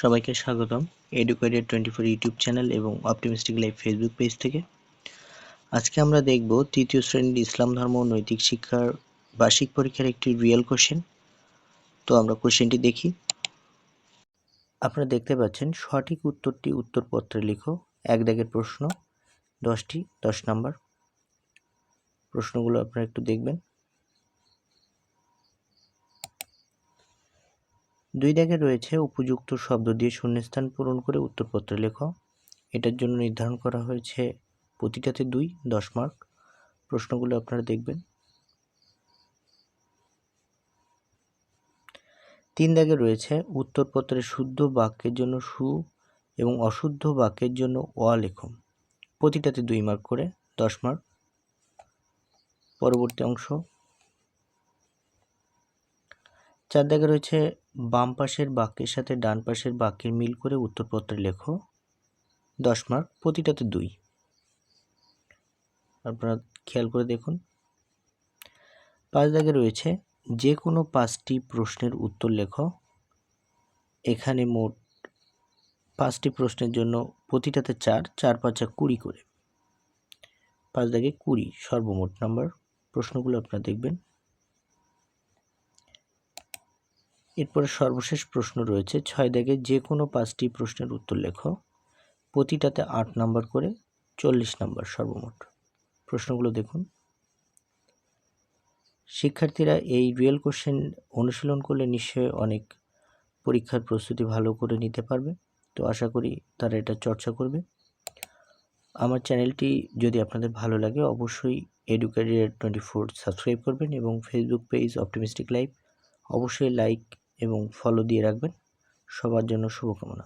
সবাইকে স্বাগতম educated twenty four YouTube channel এবং অপটিমিস্টিক লাইফ ফেসবুক পেজ থেকে। আজকে আমরা দেখব তৃতীয় শ্রেণির ইসলাম ধর্ম নৈতিক শিক্ষার বার্ষিক পরীক্ষার একটি রিয়েল কোশ্চেন তো আমরা কোশ্চেনটি দেখি। আপনারা দেখতে পাচ্ছেন, সঠিক উত্তরটি উত্তরপত্রে লিখো। এক দাগের প্রশ্ন, দশটি, দশ নাম্বার। প্রশ্নগুলো আপনারা একটু দেখবেন। দুই দাগে রয়েছে উপযুক্ত শব্দ দিয়ে শূন্যস্থান পূরণ করে উত্তরপত্রে লেখো। এটার জন্য নির্ধারণ করা হয়েছে প্রতিটাতে দুই, দশ মার্ক প্রশ্নগুলো আপনারা দেখবেন। তিন দাগে রয়েছে উত্তরপত্রের শুদ্ধ বাক্যের জন্য সু এবং অশুদ্ধ বাক্যের জন্য অ লেখো। প্রতিটাতে দুই মার্ক করে, দশ মার্ক পরবর্তী অংশ। চার দাগে রয়েছে বাম পাশের বাক্যের সাথে ডান পাশের বাক্যের মিল করে উত্তরপত্রে লেখো। দশ মার্ক প্রতিটাতে দুই। আপনারা খেয়াল করে দেখুন। পাঁচ দাগে রয়েছে, যে কোনো পাঁচটি প্রশ্নের উত্তর লেখো। এখানে মোট পাঁচটি প্রশ্নের জন্য প্রতিটাতে চার চার পাঁচা কুড়ি করে। পাঁচ দাগে কুড়ি, সর্বমোট নাম্বার প্রশ্নগুলো আপনারা দেখবেন। এরপরে সর্বশেষ প্রশ্ন রয়েছে, ছয় দাগে যে কোনো পাঁচটি প্রশ্নের উত্তর লেখো। প্রতিটাতে আট নাম্বার করে চল্লিশ নাম্বার সর্বমোট। প্রশ্নগুলো দেখুন। শিক্ষার্থীরা এই রিয়েল কোশ্চেন অনুশীলন করলে নিশ্চয়ই অনেক পরীক্ষার প্রস্তুতি ভালো করে নিতে পারবে। তো আশা করি তারা এটা চর্চা করবে। আমার চ্যানেলটি যদি আপনাদের ভালো লাগে, অবশ্যই এডুকেটেড টোয়েন্টি ফোর সাবস্ক্রাইব করবেন এবং ফেসবুক পেজ অপটিমিস্টিক লাইভ অবশ্যই লাইক এবং ফলো দিয়ে রাখবেন। সবার জন্য শুভকামনা।